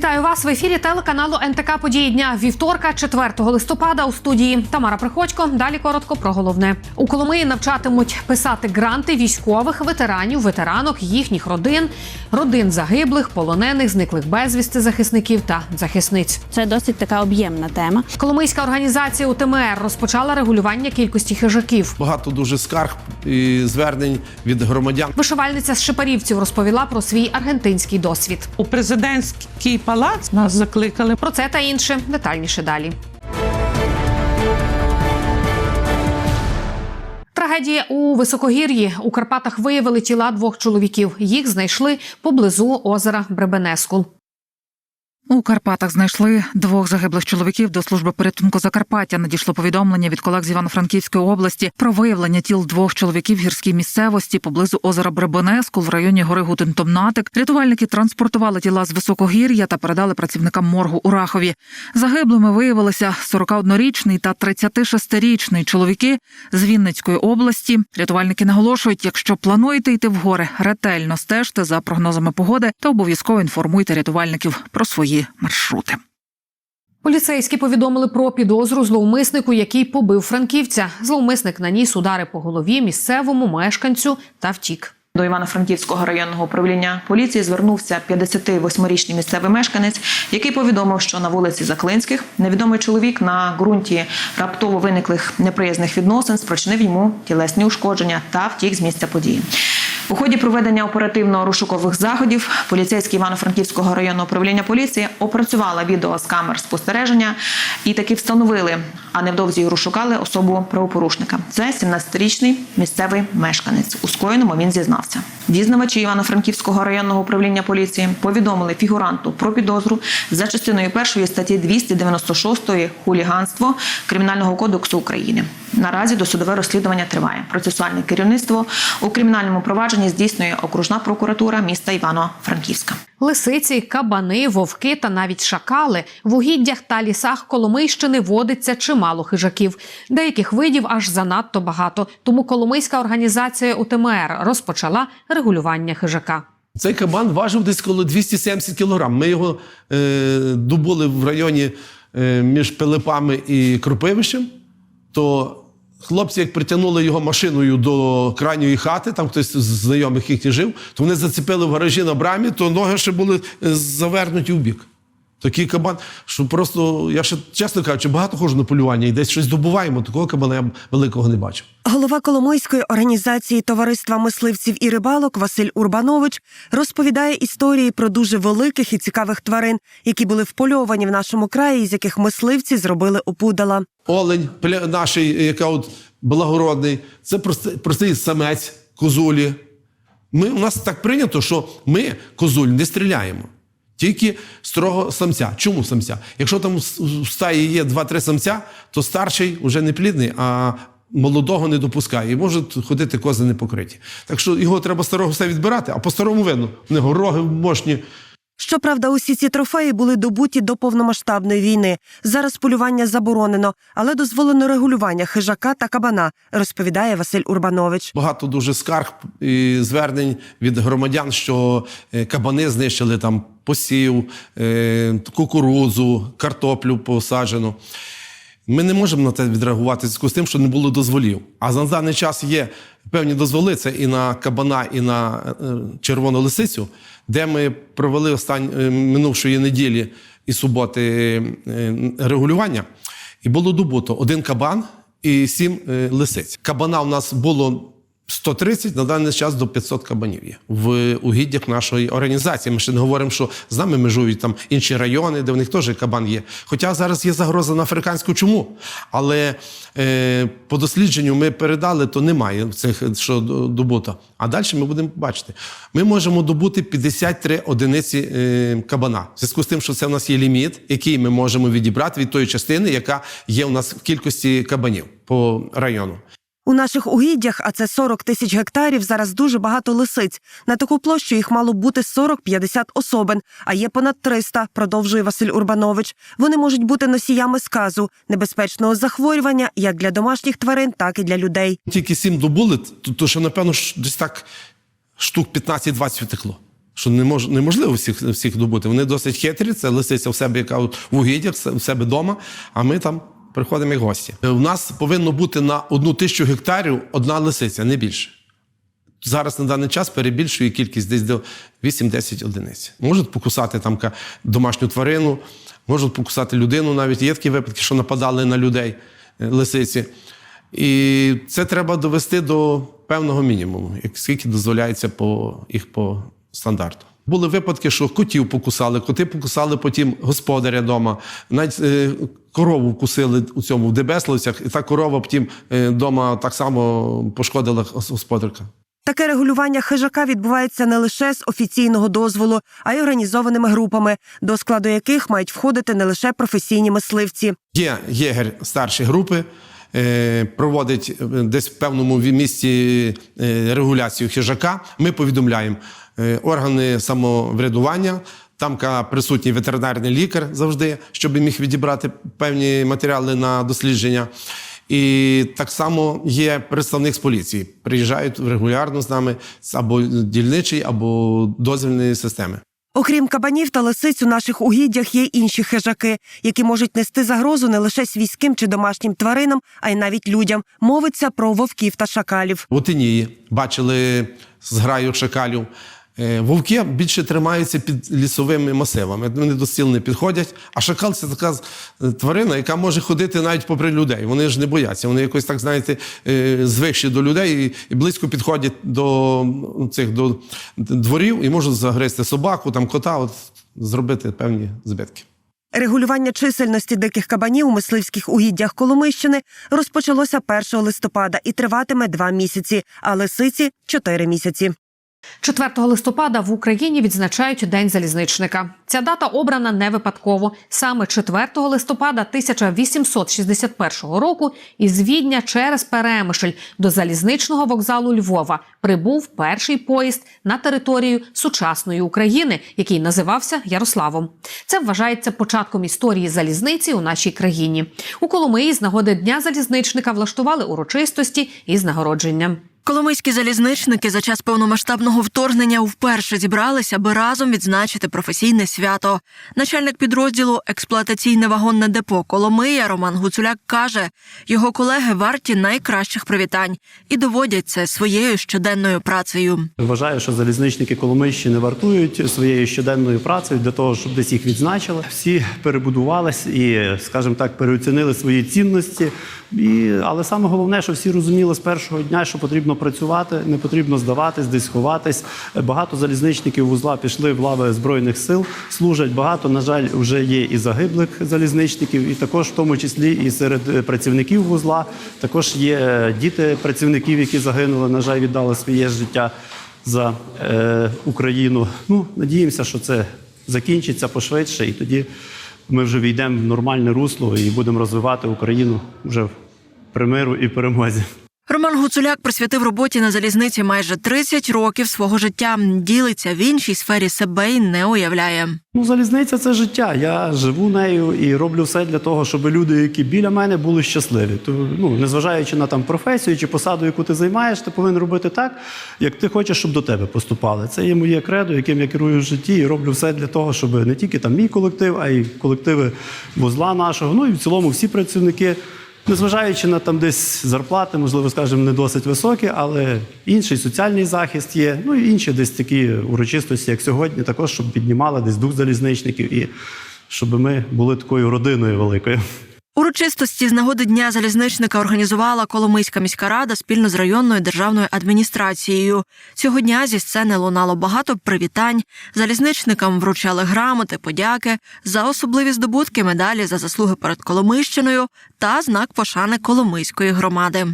Вітаю вас в ефірі телеканалу НТК Події дня вівторка, 4 листопада. У студії Тамара Приходько. Далі коротко про головне у Коломиї навчатимуть писати гранти військових ветеранів, ветеранок, їхніх родин, родин загиблих, полонених, зниклих безвісти захисників та захисниць. Це досить така об'ємна тема. Коломийська організація УТМР розпочала регулювання кількості хижаків. Багато дуже скарг і звернень від громадян. Вишивальниця з Шепарівців розповіла про свій аргентинський досвід. У президентський палац нас закликали. Про це та інше детальніше далі. Трагедія у високогір'ї у Карпатах виявили тіла двох чоловіків. Їх знайшли поблизу озера Бребенескул. У Карпатах знайшли двох загиблих чоловіків до служби порятунку Закарпаття. Надійшло повідомлення від колег з Івано-Франківської області про виявлення тіл двох чоловіків в гірській місцевості поблизу озера Бребенескул в районі гори Гутентомнатик. Рятувальники транспортували тіла з високогір'я та передали працівникам моргу у Рахові. Загиблими виявилися 41-річний та 36-річний чоловіки з Вінницької області. Рятувальники наголошують, якщо плануєте йти в гори, ретельно стежте за прогнозами погоди та обов'язково інформуйте рятувальників про свої маршрути. Поліцейські повідомили про підозру зловмиснику, який побив франківця. Зловмисник наніс удари по голові місцевому мешканцю та втік. До Івано-Франківського районного управління поліції звернувся 58-річний місцевий мешканець, який повідомив, що на вулиці Заклинських невідомий чоловік на ґрунті раптово виниклих неприязних відносин спричинив йому тілесні ушкодження та втік з місця події. У ході проведення оперативно-розшукових заходів поліцейські Івано-Франківського районного управління поліції опрацювала відео з камер спостереження і таки встановили, а невдовзі розшукали особу правопорушника. Це 17-річний місцевий мешканець. У скоєному він зізнався. Дізнавачі Івано-Франківського районного управління поліції повідомили фігуранту про підозру за частиною першої статті 296 хуліганство Кримінального кодексу України. Наразі досудове розслідування триває. Процесуальне керівництво у кримінальному провадженні здійснює окружна прокуратура міста Івано-Франківська. Лисиці, кабани, вовки та навіть шакали в угіддях та лісах Коломийщини водиться чимало хижаків. Деяких видів аж занадто багато. Тому Коломийська організація УТМР розпочала регулювання хижака. Цей кабан важив десь коло 270 кілограм. Ми його е, добули в районі е, між Пилипами і Кропивищем. То хлопці, як притягнули його машиною до крайньої хати, там хтось з знайомих їхніх жив, то вони зацепили в гаражі на брамі, то ноги ще були е, завернуті в бік. Такий кабан, що просто, я ще чесно кажучи, багато ходжу на полювання і десь щось добуваємо. Такого кабана я великого не бачив. Голова Коломойської організації Товариства мисливців і рибалок Василь Урбанович розповідає історії про дуже великих і цікавих тварин, які були впольовані в нашому краї, з яких мисливці зробили опудала. Олень наш, яка от благородний, це простий, простий самець козулі. Ми, у нас так прийнято, що ми козуль не стріляємо. Тільки строго самця. Чому самця? Якщо там в стаї є 2-3 самця, то старший вже не плідний, а молодого не допускає. І можуть ходити кози непокриті. Так що його треба старого все відбирати, а по-старому видно. В нього роги мощні. Щоправда, усі ці трофеї були добуті до повномасштабної війни. Зараз полювання заборонено, але дозволено регулювання хижака та кабана, розповідає Василь Урбанович. Багато дуже скарг і звернень від громадян, що е, кабани знищили там посів, кукурузу, кукурудзу, картоплю посаджену. Ми не можемо на це відреагувати зв'язку з тим, що не було дозволів. А за даний час є певні дозволи це і на кабана, і на е, червону лисицю, де ми провели останні е, минувшої неділі і суботи е, регулювання. І було добуто один кабан і сім лисиць. Кабана у нас було 130, на даний час до 500 кабанів є в угіддях нашої організації. Ми ще не говоримо, що з нами межують там інші райони, де в них теж кабан є. Хоча зараз є загроза на африканську чуму. Але е, по дослідженню ми передали, то немає цих що до- добуто. А далі ми будемо бачити. Ми можемо добути 53 одиниці е, кабана. В зв'язку з тим, що це в нас є ліміт, який ми можемо відібрати від тої частини, яка є у нас в кількості кабанів по району. У наших угіддях, а це 40 тисяч гектарів, зараз дуже багато лисиць. На таку площу їх мало бути 40-50 особин, а є понад 300, продовжує Василь Урбанович. Вони можуть бути носіями сказу, небезпечного захворювання як для домашніх тварин, так і для людей. Тільки сім добули, то, що, напевно, десь так штук 15-20 втекло. що не мож, неможливо всіх, всіх добути. Вони досить хитрі, це лисиця в себе, яка в угіддях, в себе вдома, а ми там приходимо як гості. У нас повинно бути на одну тисячу гектарів одна лисиця, не більше. Зараз на даний час перебільшує кількість десь до 8-10 одиниць. Можуть покусати там домашню тварину, можуть покусати людину. Навіть є такі випадки, що нападали на людей е, лисиці. І це треба довести до певного мінімуму, скільки дозволяється по їх по стандарту. Були випадки, що котів покусали, коти покусали потім господаря вдома. Навіть е, корову вкусили у цьому в Дебесловцях, і та корова потім вдома так само пошкодила господарка. Таке регулювання хижака відбувається не лише з офіційного дозволу, а й організованими групами, до складу яких мають входити не лише професійні мисливці. Є єгер старші групи, е, проводить е, десь в певному місці е, регуляцію хижака. Ми повідомляємо е, органи самоврядування. Там присутній ветеринарний лікар завжди, щоб міг відібрати певні матеріали на дослідження. І так само є представник з поліції. Приїжджають регулярно з нами або дільничої, або дозвільної системи. Окрім кабанів та лисиць у наших угіддях є інші хижаки, які можуть нести загрозу не лише свійським чи домашнім тваринам, а й навіть людям. Мовиться про вовків та шакалів. В Отинії бачили зграю шакалів. Е, Вовки більше тримаються під лісовими масивами. Вони до стіл не підходять. А шакал це така е, тварина, яка може ходити навіть попри людей. Вони ж не бояться. Вони якось так, знаєте, е, звикші до людей і- близько підходять до цих до дворів і можуть загризти собаку, там кота, от зробити певні збитки. Регулювання чисельності диких кабанів у мисливських угіддях Коломийщини розпочалося 1 листопада і триватиме два місяці, а лисиці чотири місяці. 4 листопада в Україні відзначають День залізничника. Ця дата обрана не випадково. Саме 4 листопада 1861 року із Відня через Перемишль до залізничного вокзалу Львова прибув перший поїзд на територію сучасної України, який називався Ярославом. Це вважається початком історії залізниці у нашій країні. У Коломиї з нагоди Дня залізничника влаштували урочистості із нагородженням. Коломийські залізничники за час повномасштабного вторгнення вперше зібралися, аби разом відзначити професійне свято. Начальник підрозділу експлуатаційне вагонне депо Коломия Роман Гуцуляк каже, його колеги варті найкращих привітань і доводять це своєю щоденною працею. Вважаю, що залізничники Коломийщини вартують своєю щоденною працею для того, щоб десь їх відзначили. Всі перебудувались і, скажімо так, переоцінили свої цінності. І, але саме головне, що всі розуміли з першого дня, що потрібно працювати, не потрібно здаватись, десь ховатись. Багато залізничників вузла пішли в лави збройних сил, служать багато. На жаль, вже є і загиблих залізничників, і також в тому числі і серед е, працівників вузла. Також є е, діти працівників, які загинули, на жаль, віддали своє життя за е, Україну. Ну, надіємося, що це закінчиться пошвидше, і тоді ми вже війдемо в нормальне русло і будемо розвивати Україну вже при миру і перемозі. Роман Гуцуляк присвятив роботі на залізниці майже 30 років свого життя. Ділиться в іншій сфері себе й не уявляє. Ну, залізниця це життя. Я живу нею і роблю все для того, щоб люди, які біля мене, були щасливі. То, ну, незважаючи на там професію чи посаду, яку ти займаєш, ти повинен робити так, як ти хочеш, щоб до тебе поступали. Це є моє кредо, яким я керую в житті, і роблю все для того, щоб не тільки там мій колектив, а й колективи вузла нашого. Ну і в цілому всі працівники. Незважаючи на там десь зарплати, можливо, скажімо, не досить високі, але інший соціальний захист є. Ну і інші десь такі урочистості, як сьогодні, також щоб піднімали десь дух залізничників і щоб ми були такою родиною великою. Урочистості з нагоди Дня залізничника організувала Коломийська міська рада спільно з районною державною адміністрацією. Цього дня зі сцени лунало багато привітань. Залізничникам вручали грамоти, подяки за особливі здобутки, медалі за заслуги перед Коломийщиною та знак пошани Коломийської громади.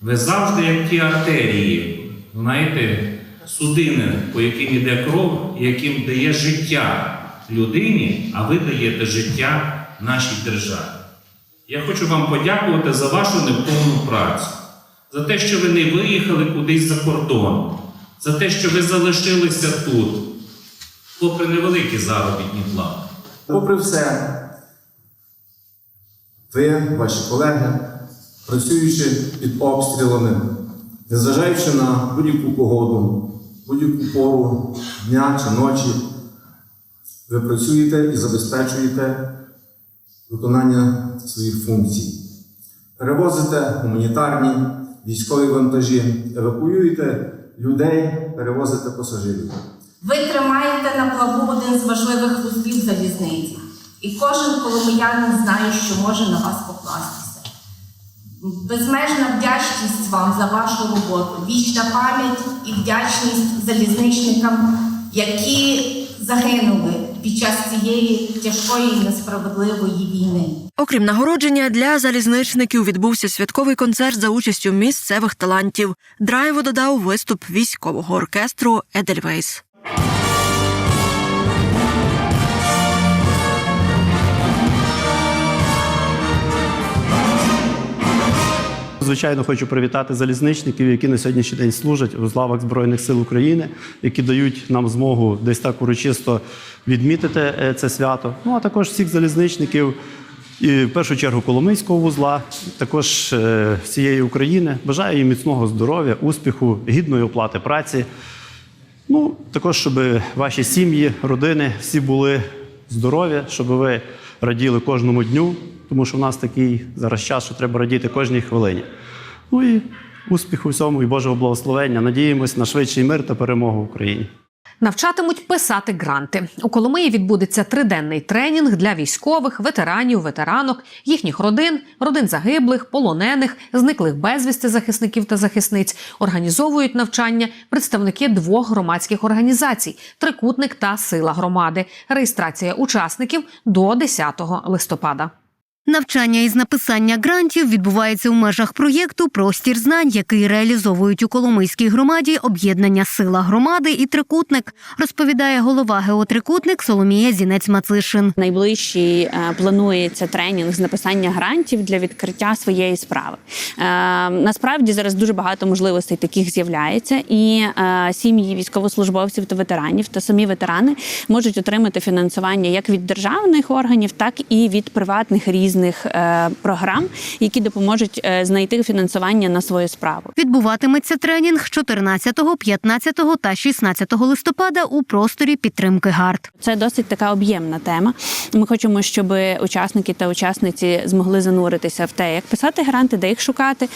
Ви завжди як ті артерії, знаєте, судини, по яким йде кров, яким дає життя людині, а ви даєте життя нашій державі. Я хочу вам подякувати за вашу невтомну працю, за те, що ви не виїхали кудись за кордон, за те, що ви залишилися тут, попри невеликі заробітні плати. Попри все, ви, ваші колеги, працюючи під обстрілами, незважаючи на будь-яку погоду, будь-яку пору дня чи ночі ви працюєте і забезпечуєте виконання своїх функцій. Перевозите гуманітарні військові вантажі, евакуюєте людей, перевозите пасажирів. Ви тримаєте на плаву один з важливих вузлів залізниці, і кожен коломиянин знає, що може на вас покластися. Безмежна вдячність вам за вашу роботу, вічна пам'ять і вдячність залізничникам, які загинули під час цієї тяжкої несправедливої війни. Окрім нагородження, для залізничників відбувся святковий концерт за участю місцевих талантів. Драйву додав виступ військового оркестру Едельвейс. Звичайно, хочу привітати залізничників, які на сьогоднішній день служать у лавах Збройних сил України, які дають нам змогу десь так урочисто відмітити е, це свято. Ну а також всіх залізничників, і в першу чергу Коломийського вузла, також е, всієї України. Бажаю їм міцного здоров'я, успіху, гідної оплати праці. Ну, також, щоб ваші сім'ї, родини всі були здорові, щоб ви раділи кожному дню, тому що в нас такий зараз час, що треба радіти кожній хвилині. Ну і успіху всьому і Божого благословення. Надіємось на швидший мир та перемогу в Україні. Навчатимуть писати гранти. У Коломиї відбудеться триденний тренінг для військових, ветеранів, ветеранок, їхніх родин, родин загиблих, полонених, зниклих безвісти захисників та захисниць. Організовують навчання представники двох громадських організацій: Трикутник та Сила громади. Реєстрація учасників до 10 листопада. Навчання із написання грантів відбувається у межах проєкту Простір знань, який реалізовують у Коломийській громаді об'єднання Сила громади і трикутник, розповідає голова геотрикутник Соломія Зінець Мацишин. Найближчий е, планується тренінг з написання грантів для відкриття своєї справи. Е, насправді зараз дуже багато можливостей таких з'являється, і е, сім'ї військовослужбовців та ветеранів та самі ветерани можуть отримати фінансування як від державних органів, так і від приватних різних е, програм, які допоможуть е, знайти фінансування на свою справу. Відбуватиметься тренінг 14, 15 та 16 листопада у просторі підтримки ГАРД. Це досить така об'ємна тема. Ми хочемо, щоб учасники та учасниці змогли зануритися в те, як писати гранти, де їх шукати,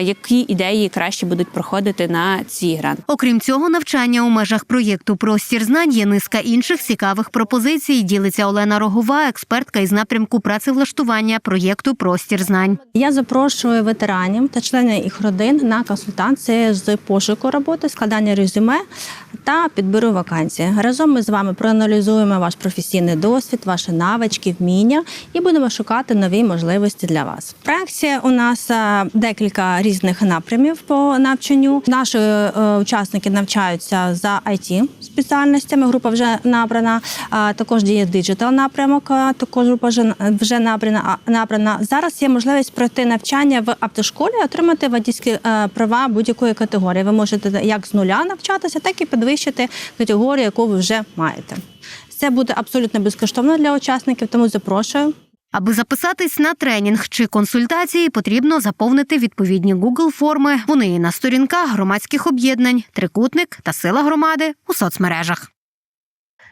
які ідеї краще будуть проходити на ці гранти. Окрім цього, навчання у межах проєкту Простір знань є низка інших цікавих пропозицій. Ділиться Олена Рогова, експертка із напрямку працевлаштування проєкту Простір знань. Я запрошую ветеранів та членів їх родин на консультації з пошуку роботи, складання резюме та підбору вакансій. Разом ми з вами проаналізуємо ваш професійний досвід, ваші навички, вміння і будемо шукати нові можливості для вас. В проєкті у нас е, декілька різних напрямів по навчанню. Наші е, учасники навчаються за it спеціальностями. Група вже набрана. Також діє диджитал напрямок. Також група вже набрана. Набрана. Зараз є можливість пройти навчання в автошколі, отримати водійські е, права будь-якої категорії. Ви можете як з нуля навчатися, так і підвищити категорію, яку ви вже маєте. Це буде абсолютно безкоштовно для учасників, тому запрошую. Аби записатись на тренінг чи консультації, потрібно заповнити відповідні Google форми. Вони є на сторінках громадських об'єднань, трикутник та сила громади у соцмережах.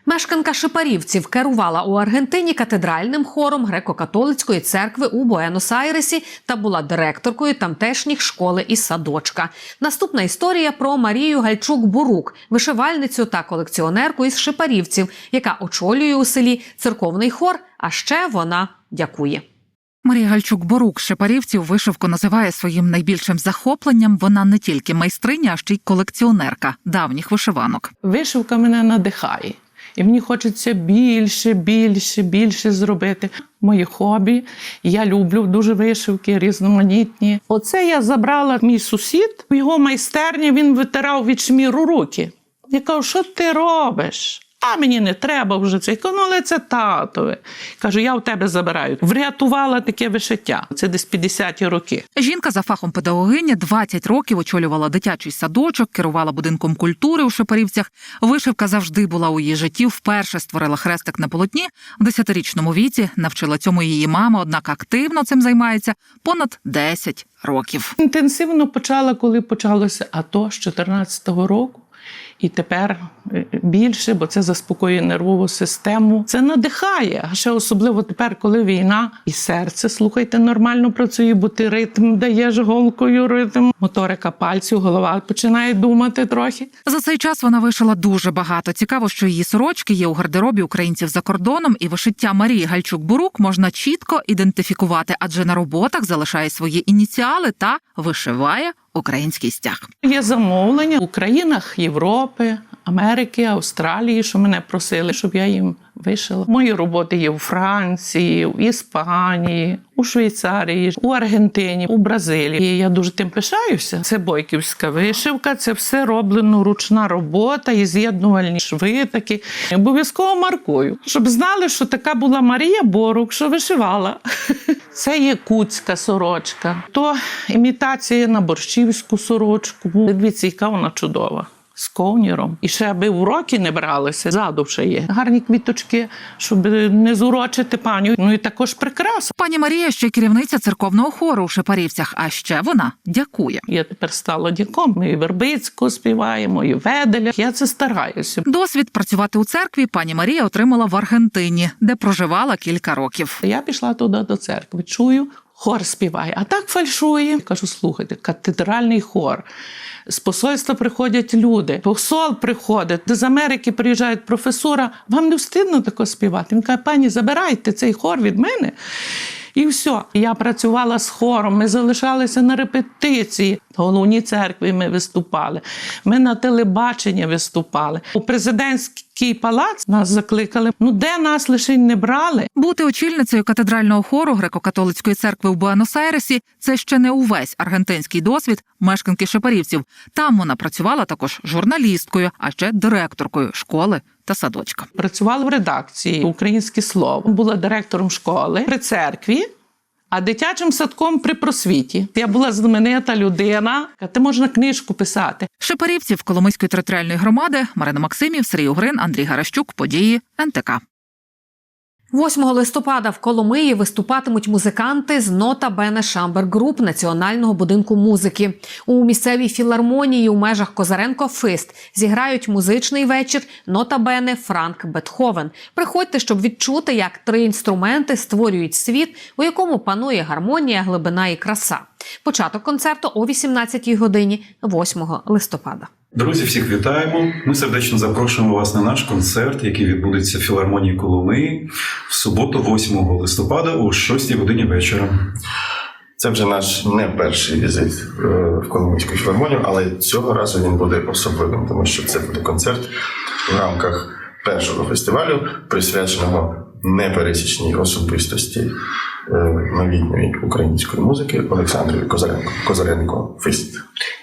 Мешканка Шипарівців керувала у Аргентині катедральним хором греко-католицької церкви у Буенос-Айресі та була директоркою тамтешніх школи і садочка. Наступна історія про Марію Гальчук-Бурук, вишивальницю та колекціонерку із Шипарівців, яка очолює у селі церковний хор. А ще вона дякує. Марія Гальчук Борук з Шепарівців вишивку називає своїм найбільшим захопленням. Вона не тільки майстриня, а ще й колекціонерка давніх вишиванок. Вишивка мене надихає. І мені хочеться більше, більше, більше зробити. Моє хобі. Я люблю дуже вишивки, різноманітні. Оце я забрала мій сусід. В його майстерні він витирав від шміру руки. Я кажу, що ти робиш? А мені не треба вже це. Я ну, але це татове. Кажу, я в тебе забираю. Врятувала таке вишиття. Це десь 50-ті роки. Жінка за фахом педагогиня 20 років очолювала дитячий садочок, керувала будинком культури у Шепарівцях. Вишивка завжди була у її житті. Вперше створила хрестик на полотні. В 10-річному віці навчила цьому її мама, однак активно цим займається понад 10 років. Інтенсивно почала, коли почалося АТО з 14-го року. І тепер е, більше, бо це заспокоює нервову систему. Це надихає. А ще особливо тепер, коли війна, і серце, слухайте, нормально працює, бо ти ритм даєш голкою ритм. Моторика пальців, голова починає думати трохи. За цей час вона вишила дуже багато. Цікаво, що її сорочки є у гардеробі українців за кордоном, і вишиття Марії Гальчук-Бурук можна чітко ідентифікувати, адже на роботах залишає свої ініціали та вишиває український стяг. Є замовлення у країнах Європи, Америки, Австралії, що мене просили, щоб я їм вишила. Мої роботи є у Франції, в Іспанії, у Швейцарії, у Аргентині, у Бразилії. І я дуже тим пишаюся. Це бойківська вишивка, це все роблено ручна робота і з'єднувальні шви такі. Обов'язково маркую, щоб знали, що така була Марія Борук, що вишивала. Це є куцька сорочка, то імітація на борщівську сорочку. Дивіться, яка вона чудова. З ковніром. І ще аби уроки не бралися, ззаду ще є. Гарні квіточки, щоб не зурочити паню. Ну і також прикраса. Пані Марія ще керівниця церковного хору у Шепарівцях. А ще вона дякує. Я тепер стала дяком. Ми і Вербицького співаємо, і Веделя. Я це стараюся. Досвід працювати у церкві пані Марія отримала в Аргентині, де проживала кілька років. Я пішла туди до церкви, чую, хор співає, а так фальшує. Кажу, слухайте, катедральний хор. З посольства приходять люди, посол приходить, з Америки приїжджає професора. Вам не встидно тако співати? Він каже, пані, забирайте цей хор від мене. І все. Я працювала з хором, ми залишалися на репетиції. В головній церкві ми виступали. Ми на телебаченні виступали. У президентський палац нас закликали. Ну де нас лише не брали? Бути очільницею катедрального хору греко-католицької церкви в Буенос-Айресі – це ще не увесь аргентинський досвід мешканки Шепарівців. Там вона працювала також журналісткою, а ще директоркою школи та садочка. Працювала в редакції Українське слово. Була директором школи при церкві. А дитячим садком при просвіті я була знаменита людина. Ти можна книжку писати. Шепарівців Коломийської територіальної громади Марина Максимів, Сергій Угрин, Андрій Гаращук. Події НТК. 8 листопада в Коломиї виступатимуть музиканти з Нота Бене Шамбер Груп Національного будинку музики. У місцевій філармонії у межах Козаренко Фист зіграють музичний вечір Нота Бене Франк Бетховен. Приходьте, щоб відчути, як три інструменти створюють світ, у якому панує гармонія, глибина і краса. Початок концерту о 18 годині 8 листопада. Друзі, всіх вітаємо. Ми сердечно запрошуємо вас на наш концерт, який відбудеться в філармонії Коломиї в суботу, 8 листопада, о 6 годині вечора. Це вже наш не перший візит е, в Коломийську філармонію, але цього разу він буде особливим, тому що це буде концерт в рамках першого фестивалю, присвяченого непересічній особистості е, новітньої української музики Олександрові Козаренко. Козаренко Фіст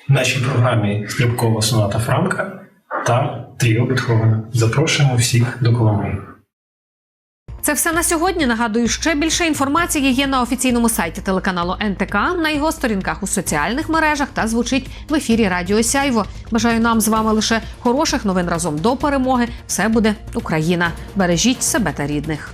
В нашій програмі стрибкова соната Франка та тріо Бетховена. Запрошуємо всіх до Коломиї. Це все на сьогодні. Нагадую, ще більше інформації є на офіційному сайті телеканалу НТК, на його сторінках у соціальних мережах та звучить в ефірі Радіо Сяйво. Бажаю нам з вами лише хороших новин разом до перемоги. Все буде Україна. Бережіть себе та рідних.